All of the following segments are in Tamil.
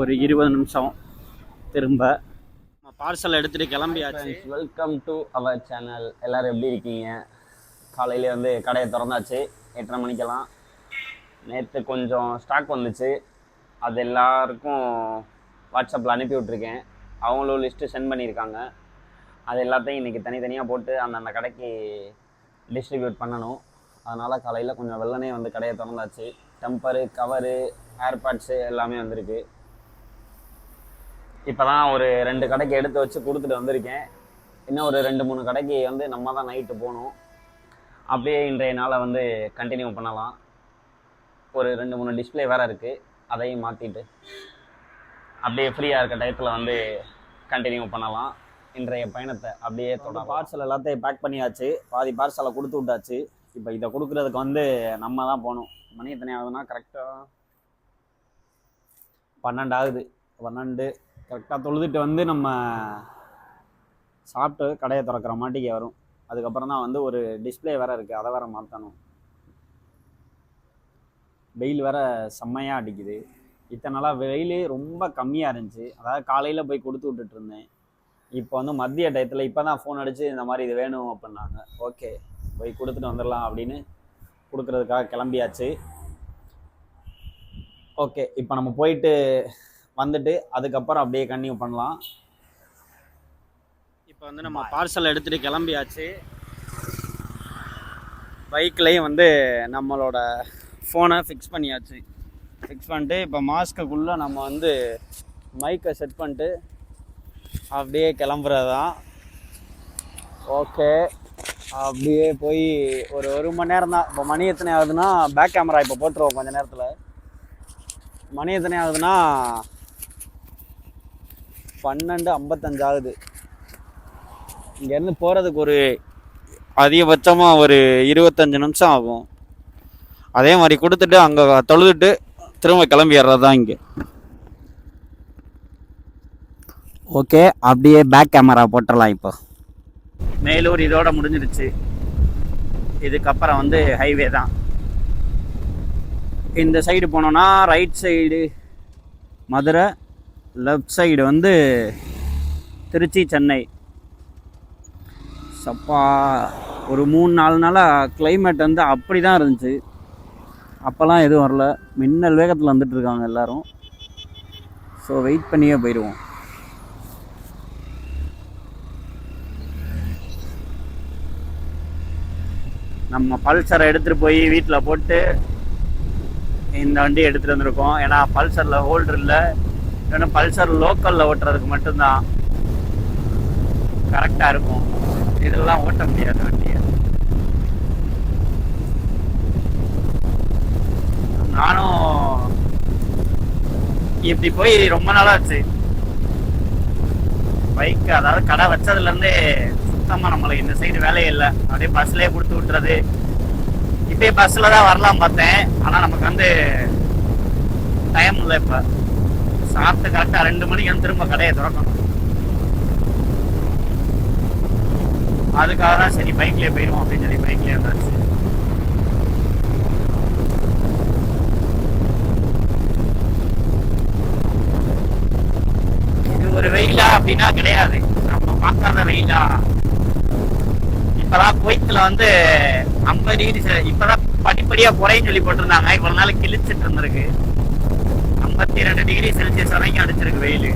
ஒரு இருபது நிமிஷம். திரும்ப. பார்சல் எடுத்துகிட்டு கிளம்பியாச்சு. வெல்கம் டு அவர் சேனல் எல்லாரும் எப்படி இருக்கீங்க? காலையிலே வந்து கடையை திறந்தாச்சு. எட்டரை மணிக்கெல்லாம் நேற்று கொஞ்சம் ஸ்டாக் வந்துச்சு. அது எல்லாருக்கும் வாட்ஸ்அப்பில் அனுப்பி விட்ருக்கேன் அவங்களும் லிஸ்ட்டு சென்ட் பண்ணியிருக்காங்க. அது எல்லாத்தையும் இன்றைக்கி தனித்தனியாக போட்டு அந்தந்த கடைக்கு டிஸ்ட்ரிபியூட் பண்ணணும். அதனால் காலையில் கொஞ்சம் வெள்ளனே வந்து கடையை திறந்தாச்சு. டெம்பரு கவரு ஏர்பாட்ஸு எல்லாமே வந்திருக்கு. இப்போ தான் ஒரு ரெண்டு கடைக்கு எடுத்து வச்சு கொடுத்துட்டு வந்திருக்கேன். இன்னும் ஒரு ரெண்டு மூணு கடைக்கு வந்து நம்ம தான் நைட்டு போகணும். அப்படியே இன்றைய நாளை வந்து கண்டினியூ பண்ணலாம். ஒரு ரெண்டு மூணு டிஸ்ப்ளே வேறு இருக்குது அதையும் மாற்றிட்டு அப்படியே ஃப்ரீயாக இருக்க டயத்தில் வந்து கண்டினியூ பண்ணலாம். இன்றைய பயணத்தை அப்படியே தொடர் பார்சல் எல்லாத்தையும் பேக் பண்ணியாச்சு. பாதி பார்சலை கொடுத்து விட்டாச்சு. இப்போ இதை கொடுக்குறதுக்கு வந்து நம்ம தான் போகணும். மணி எத்தனை ஆகுதுன்னா கரெக்டாக பன்னெண்டு ஆகுது. பன்னெண்டு கரெக்டாக தொழுதுட்டு வந்து நம்ம சாப்பிட்டு கடையை திறக்கிற மாட்டிக்கு வரும். அதுக்கப்புறம் தான் வந்து ஒரு டிஸ்ப்ளே வேறு இருக்குது அதை வேறு மாற்றணும் வெயில் வேற செம்மையாக அடிக்குது. இத்தனை நாளாக வெயில் ரொம்ப கம்மியாக இருந்துச்சு. அதாவது காலையில் போய் கொடுத்து விட்டுட்டு இருந்தேன். இப்போ வந்து மதிய டயத்தில் இப்போ தான் ஃபோன் அடித்து இந்த மாதிரி இது வேணும் அப்படின்னாங்க. ஓகே போய் கொடுத்துட்டு வந்துடலாம் அப்படின்னு கொடுக்குறதுக்காக கிளம்பியாச்சு. ஓகே இப்போ நம்ம போயிட்டு வந்துட்டு அதுக்கப்புறம் அப்படியே கன்டினியூ பண்ணலாம். இப்போ வந்து நம்ம பார்சல் எடுத்துகிட்டு கிளம்பியாச்சு. பைக்லேயும் வந்து நம்மளோட ஃபோனை ஃபிக்ஸ் பண்ணியாச்சு. ஃபிக்ஸ் பண்ணிட்டு இப்போ மாஸ்க்குள்ளே நம்ம வந்து மைக்கை செட் பண்ணிட்டு அப்படியே கிளம்புறது தான் ஓகே அப்படியே போய் ஒரு ஒரு மணி நேரம் தான். இப்போ மணி எத்தனை ஆகுதுன்னா பேக் கேமரா இப்போ போட்டுருவோம் கொஞ்ச நேரத்தில். மணி எத்தனை ஆகுதுன்னா பன்னெண்டு ஐம்பத்தஞ்சு ஆகுது இங்கேருந்து போகிறதுக்கு ஒரு அதிகபட்சமாக ஒரு இருபத்தஞ்சு நிமிஷம் ஆகும். அதே மாதிரி கொடுத்துட்டு அங்கே தொழுதுட்டு திரும்ப கிளம்பிடுறது தான் இங்கே. ஓகே அப்படியே பேக் கேமரா போட்டுடலாம் இப்போ. மேலூர் இதோட முடிஞ்சிருச்சு. இதுக்கப்புறம் வந்து ஹைவே தான். இந்த சைடு போனோன்னா right side Madurai left side வந்து திருச்சி சென்னை. சப்பா ஒரு மூணு நாலு நாளாக கிளைமேட் வந்து அப்படி தான் இருந்துச்சு. அப்போல்லாம் எதுவும் வரல. மின்னல் வேகத்தில் வந்துட்டு இருக்காங்க ஸோ வெயிட் பண்ணியே போயிடுவோம். நம்ம பல்சரை எடுத்துகிட்டு போய் வீட்டில் போட்டு இந்த வண்டி எடுத்துகிட்டு வந்திருக்கோம். ஏன்னா பல்சரில் ஹோல்டர் இல்லை. ஏன்னா பல்சர் லோக்கலில் ஓட்டுறதுக்கு மட்டும்தான் கரெக்டாக இருக்கும். இதெல்லாம் ஓட்ட முடியாது வண்டியை. நானும் இப்படி போய் ரொம்ப நாளாச்சு. பைக் அதாவது கடை வச்சதுலேருந்தே சுத்தமாக நம்மளுக்கு இந்த சைடு வேலையே இல்லை. அப்படியே பஸ்லேயே கொடுத்து விட்டுறது. இப்பயே பஸ்ஸில் தான் வரலாம் பார்த்தேன். ஆனால் நமக்கு வந்து டைம் இல்லை இப்போ. சாப்பிட்டு கரெக்டாக ரெண்டு மணிக்கு வந்து திரும்ப கடையை திறக்கணும். அதுக்காக தான் சரி பைக்லேயே போயிடுவோம் அப்படின்னு சொல்லி பைக்லேயே இருந்தாச்சு இது ஒரு வெயிலா அப்படின்னா கிடையாது. நம்ம பார்க்காத வெயிலா. இப்பதான் குவைத்துல வந்து ஐம்பது டிகிரி இப்பதான் படிப்படியா குறைன்னு சொல்லி போட்டிருந்தாங்க. இவ்வளவு நாள் கிழிச்சிட்டு இருந்திருக்கு. ஐம்பத்தி ரெண்டு டிகிரி செல்சியஸ் வரைக்கும் அடிச்சிருக்கு வெயில்.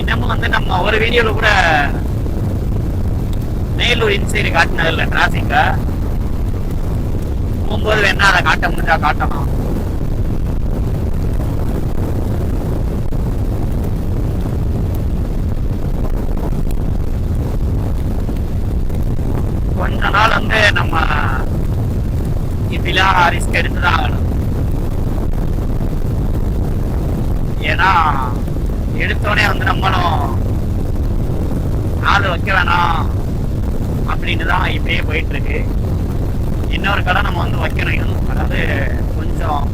இன்னமும் வந்து நம்ம ஒரு வீடியோல கூட மேலூர் இன்சைடு காட்டினது இல்லை போகும்போது வேணா அதை காட்ட முடிஞ்சா காட்டணும் கொஞ்ச நாள் வந்து நம்ம விழா ரிஸ்க் எடுத்துதான் ஆகணும் ஏன்னா எடுத்தோடனே வந்து நம்மளும் ஆள் வைக்க வேணாம் அப்படின்னு தான் இப்பயே போயிட்டு இருக்கு இன்னொரு கடை நம்ம வந்து வைக்கணும் அதாவது கொஞ்சம்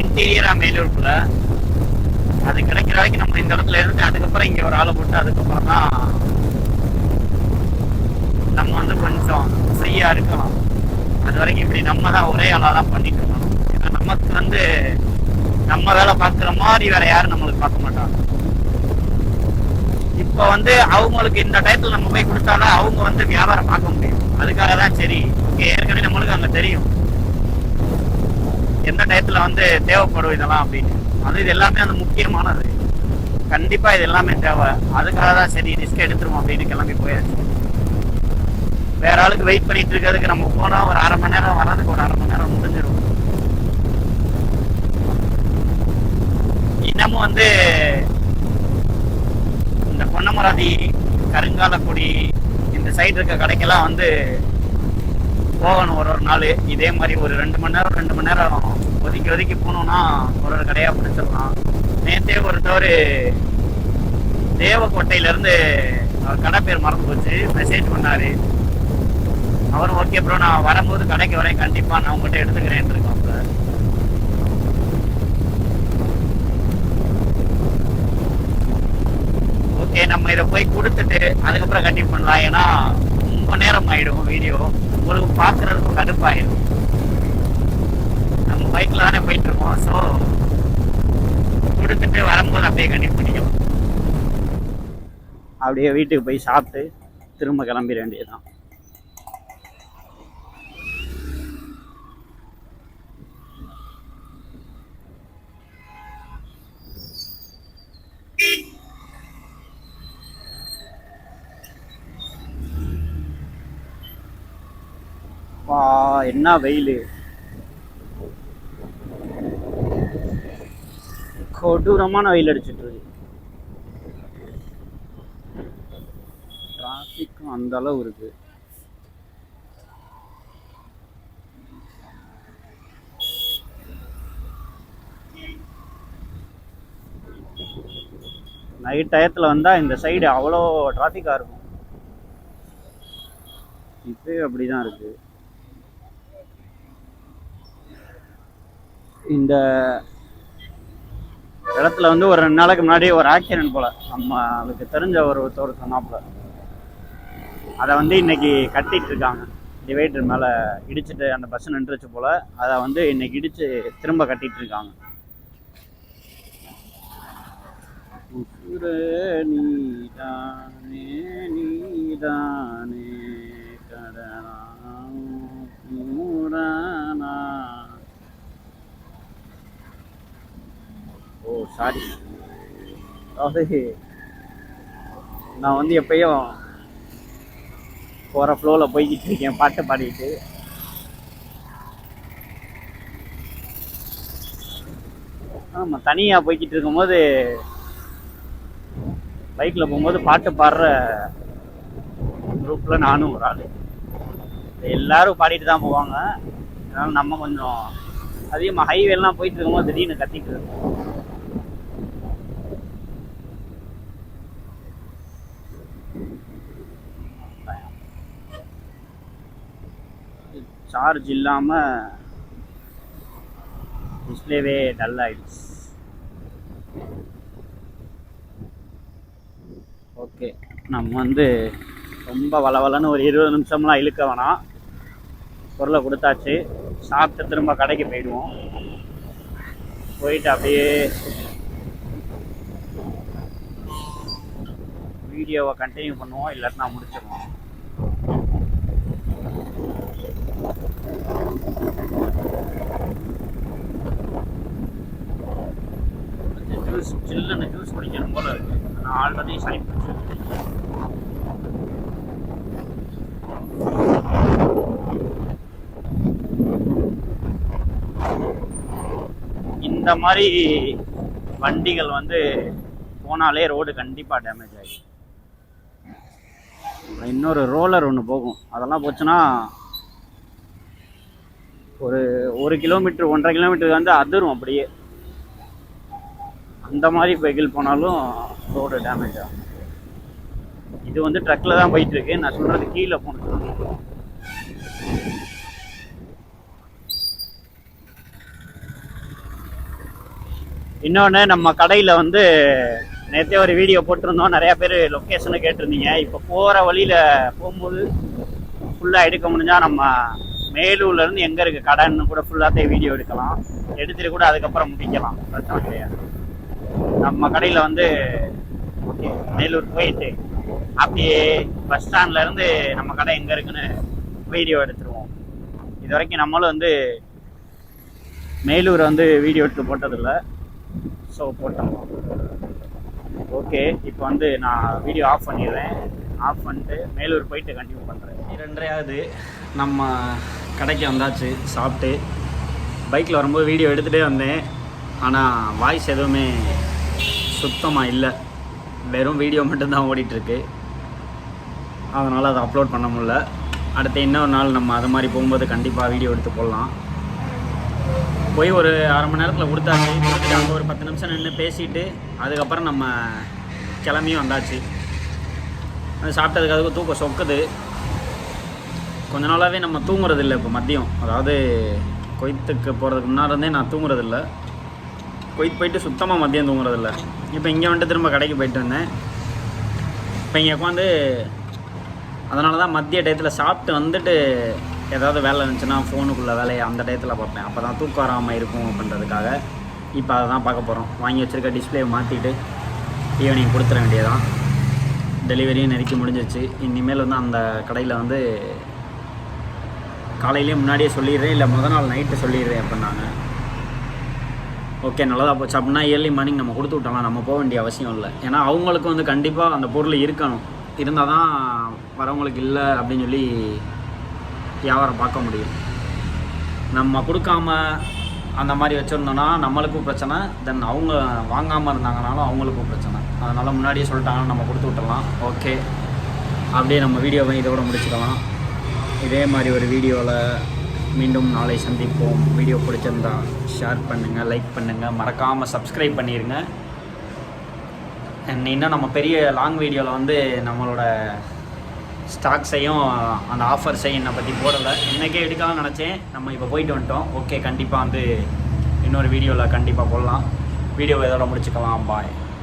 இன்டீரியரா மேலூருக்குள்ள அது கிடைக்கிற வரைக்கும் நம்ம இந்த இடத்துல இருந்து அதுக்கப்புறம் இங்க ஒரு ஆளை போட்டு அதுக்கப்புறம் தான் நம்ம வந்து கொஞ்சம் ஃப்ரீயா இருக்கலாம் அது வரைக்கும் இப்படி நம்ம தான் ஒரே ஆளாக தான் பண்ணிட்டு இருக்கணும் ஏன்னா நமக்கு வந்து நம்ம வேலை பார்க்குற மாதிரி வேற யாரும் நம்மளுக்கு பார்க்க மாட்டாங்க. இப்போ வந்து அவங்களுக்கு இந்த டயத்தில் நம்ம போய் கொடுத்தாலும் அவங்க வந்து வியாபாரம் பார்க்க முடியும். அதுக்காக தான் சரி ஓகே ஏற்கனவே நம்மளுக்கு அங்கே தெரியும். எந்த டயத்துல வந்து தேவைப்படும் இதெல்லாம் அப்படின்னு. அது இது எல்லாமே அந்த முக்கியமானது. கண்டிப்பா இது எல்லாமே தேவை. அதுக்காக தான் சரி ரிஸ்க் எடுத்துருவோம் அப்படின்னு கிளம்பி போயாச்சு. வேற ஆளுக்கு வெயிட் பண்ணிட்டு இருக்கிறதுக்கு நம்ம போனா ஒரு அரை மணி நேரம் வர்றதுக்கு ஒரு அரை மணி நேரம் முடிஞ்சிடும். இன்னமும் வந்து இந்த பொன்னமராதி கருங்காலக்குடி இந்த சைடு இருக்க கடைக்கெல்லாம் வந்து போகணும் ஒரு ஒரு நாள். இதே மாதிரி ஒரு ரெண்டு மணி நேரம் ரெண்டு மணி நேரம் ஒதுக்கி ஒதுக்கி போனோம்னா ஒரு ஒரு கடையாக பிடிச்சிடலாம். நேற்றே ஒருத்தவர் தேவக்கோட்டையில இருந்து அவர் கடை பேர் மறந்து போச்சு. மெசேஜ் பண்ணாரு. அவரும் ஓகே ப்ரோ நான் வரும்போது கடைக்கு வரேன். கண்டிப்பா நான் உங்கள்கிட்ட எடுத்துக்கிறேன் இருக்கோம் சார் ஓகே நம்ம இதை போய் கொடுத்துட்டு அதுக்கப்புறம் கண்டிப்பாக பண்ணலாம். ஏன்னா ரொம்ப நேரம் ஆயிடும் வீடியோ உங்களுக்கு பார்க்கறதுக்கும் கடுப்பாயிடும் நம்ம பைக்ல தானே போயிட்டு இருக்கோம். ஸோ கொடுத்துட்டு வரும்போது அப்படியே கண்டிப்பாக பண்ணிக்கலாம். அப்படியே வீட்டுக்கு போய் சாப்பிட்டு திரும்ப கிளம்பிட வேண்டியதுதான். என்ன வெயில்? கொடூரமான வெயில் அடிச்சிட்டு இருக்கு. டிராஃபிக்கும் அந்த அளவு இருக்கு. நைட் டயத்தில் வந்தால் இந்த சைடு அவ்வளோ டிராஃபிக்காக இருக்கும். இப்போ அப்படி தான் இருக்குது இந்த இடத்துல வந்து ஒரு ரெண்டு நாளைக்கு முன்னாடி ஒரு ஆக்சிடென்ட் போல. நம்ம அதுக்கு தெரிஞ்ச ஒரு ஒருத்தர் சொன்னாப்புல. அதை வந்து இன்னைக்கு கட்டிட்டு இருக்காங்க. டிவைடர் மேலே இடிச்சிட்டு அந்த பஸ் நின்றுச்சு போல. அதை வந்து இன்னைக்கு இடிச்சு திரும்ப கட்டிட்டு இருக்காங்க. நீதானே நீதானே. சாரி. அதாவது நான் வந்து எப்பயும் போகிற ஃப்ளோவில் போய்கிட்டு இருக்கேன் பாட்டு பாடிட்டு. ஆமாம் தனியாக போய்கிட்டு இருக்கும்போது பைக்கில் போகும்போது பாட்டு பாடுற குரூப்பில் நானும் ஒரு ஆள். எல்லாரும் பாடிட்டு தான் போவாங்க. அதனால் நம்ம கொஞ்சம் அதிகமாக ஹைவேலாம் போயிட்டு இருக்கும்போது திடீர்னு கத்திட்டு இருக்கோம் சார்ஜ் இல்லாமல் டிஸ்பிளேவே டல் ஆயிடுச்சு. ஓகே நம்ம வந்து ரொம்ப வளவலன்னு ஒரு இருபது நிமிஷம்லாம் இழுக்க வேணாம். பொருளை கொடுத்தாச்சு. சாப்பிட்டு திரும்ப கடைக்கு போயிடுவோம். போயிட்டு அப்படியே வீடியோவை கண்டினியூ பண்ணுவோம். இல்லாட்டினா முடிச்சிடுவோம் ஜூஸ் சில்லுன்னு ஜூஸ் குடிக்கணும் போல இருக்கு. நான் ஆல்ரெடி சளி இந்த மாதிரி வண்டிகள் வந்து போனாலே ரோடு கண்டிப்பாக டேமேஜ் ஆகிடும் இன்னொரு ரோலர் ஒன்று போகும். அதெல்லாம் போச்சுன்னா ஒரு ஒரு கிலோமீட்டர் ஒன்றரை கிலோமீட்டர் வந்து அதிரும் அப்படியே. அந்த மாதிரி வெஹிக்கிள் போனாலும் ரோடு டேமேஜ் ஆகும். இது வந்து ட்ரக்கில் தான் போயிட்டு இருக்கு நான் சொல்றது கீழே போனது இன்னொன்று நம்ம கடையில் வந்து நேற்றே ஒரு வீடியோ போட்டிருந்தோம். நிறையா பேர் லொக்கேஷனை கேட்டிருந்தீங்க. இப்போ போகிற வழியில் போகும்போது ஃபுல்லாக எடுக்க முடிஞ்சால் நம்ம மேலூர்லேருந்து எங்கே இருக்குது கடைன்னு கூட ஃபுல்லாகத்தே வீடியோ எடுக்கலாம். எடுத்துட்டு கூட அதுக்கப்புறம் முடிக்கலாம். பிரச்சனை கிடையாது. நம்ம கடையில் வந்து ஓகே மேலூர் போயிட்டு அப்படியே பஸ் ஸ்டாண்ட்ல இருந்து நம்ம கடை எங்கே இருக்குன்னு வீடியோ எடுத்துருவோம். இது வரைக்கும் நம்மளும் வந்து மேலூர் வந்து வீடியோ எடுத்து போட்டதில்லை. ஸோ போட்டோம். ஓகே இப்போ வந்து நான் வீடியோ ஆஃப் பண்ணிடுறேன். ஆஃப் பண்ணிட்டு மேலூர் போயிட்டு கண்டினியூ பண்ணுறேன் ரெண்டரையாவது நம்ம கடைக்கு வந்தாச்சு சாப்பிட்டு. பைக்கில் வரும்போது வீடியோ எடுத்துகிட்டே வந்தேன். ஆனால் வாய்ஸ் எதுவுமே சுத்தமாக இல்லை. வெறும் வீடியோ மட்டும்தான் ஓடிட்டுருக்கு. அதனால் அதை அப்லோட் பண்ண முடியல. அடுத்து இன்னொரு நாள் நம்ம அது மாதிரி போகும்போது கண்டிப்பாக வீடியோ எடுத்து போடலாம். போய் ஒரு அரை மணி நேரத்தில் கொடுத்தாச்சு. கொடுத்துட்டு அங்கே ஒரு பத்து நிமிஷம் நின்று பேசிட்டு அதுக்கப்புறம் நம்ம கிளம்பியும் வந்தாச்சு. அது சாப்பிட்டதுக்கு அதுக்கு தூக்கம் சொக்குது. கொஞ்ச நாளாகவே நம்ம தூங்குறது இல்லை இப்போ மதியம். அதாவது கொய்த்துக்கு போகிறதுக்கு முன்னாடி இருந்தே நான் தூங்குறதில்ல. கொய்த் போயிட்டு சுத்தமாக மதியம் தூங்குறதில்ல. இப்போ இங்கே வந்துட்டு திரும்ப கடைக்கு போயிட்டு வந்தேன். இப்போ இங்கே உட்காந்து அதனால தான் மதிய டயத்தில் சாப்பிட்டு வந்துட்டு ஏதாவது வேலை இருந்துச்சுன்னா ஃபோனுக்குள்ளே வேலையை அந்த டயத்தில் பார்ப்பேன். அப்போ தான் தூக்கம் வராமல் இருக்கும் அப்படின்றதுக்காக இப்போ அதை தான் பார்க்க போகிறோம். வாங்கி வச்சுருக்க டிஸ்பிளே மாற்றிட்டு ஈவினிங் கொடுத்துட வேண்டியதான் டெலிவரியும் நெருக்கி முடிஞ்சிச்சு இனிமேல் வந்து அந்த கடையில் வந்து காலையிலேயே முன்னாடியே சொல்லிடுறேன் இல்லை முத நாள் நைட்டு சொல்லிடுறேன் அப்படின்னாங்க ஓகே நல்லதாக போச்சு. அப்படின்னா இயர்லி மார்னிங் நம்ம கொடுத்து விட்டோம்னா நம்ம போக வேண்டிய அவசியம் இல்லை. ஏன்னா அவங்களுக்கு வந்து கண்டிப்பாக அந்த பொருள் இருக்கணும். இருந்தால் தான் வரவங்களுக்கு இல்லை அப்படின்னு சொல்லி வியாபாரம் பார்க்க முடியும். நம்ம கொடுக்காம அந்த மாதிரி வச்சுருந்தோன்னா நம்மளுக்கும் பிரச்சனை. தென் அவங்க வாங்காமல் இருந்தாங்கனாலும் அவங்களுக்கும் பிரச்சனை. அதனால் முன்னாடியே சொல்லிட்டாங்கன்னா நம்ம கொடுத்து விட்டுறலாம். ஓகே அப்படியே நம்ம வீடியோவை இதோட முடிச்சுக்கலாம். இதே மாதிரி ஒரு வீடியோவில் மீண்டும் நாளை சந்திப்போம். வீடியோ பிடிச்சிருந்தா ஷேர் பண்ணுங்கள் லைக் பண்ணுங்கள் மறக்காமல் சப்ஸ்கிரைப் பண்ணிடுங்க இன்னும் நம்ம பெரிய லாங் வீடியோவில் வந்து நம்மளோட ஸ்டாக்ஸையும் அந்த ஆஃபர்ஸையும் என்னை பற்றி போடலை. இன்றைக்கே எடுக்கலாம்னு நினச்சேன். நம்ம இப்போ போயிட்டு வந்துட்டோம். ஓகே கண்டிப்பாக வந்து இன்னொரு வீடியோவில் கண்டிப்பாக போடலாம். வீடியோவை இதோட முடிச்சுக்கலாம். பாய்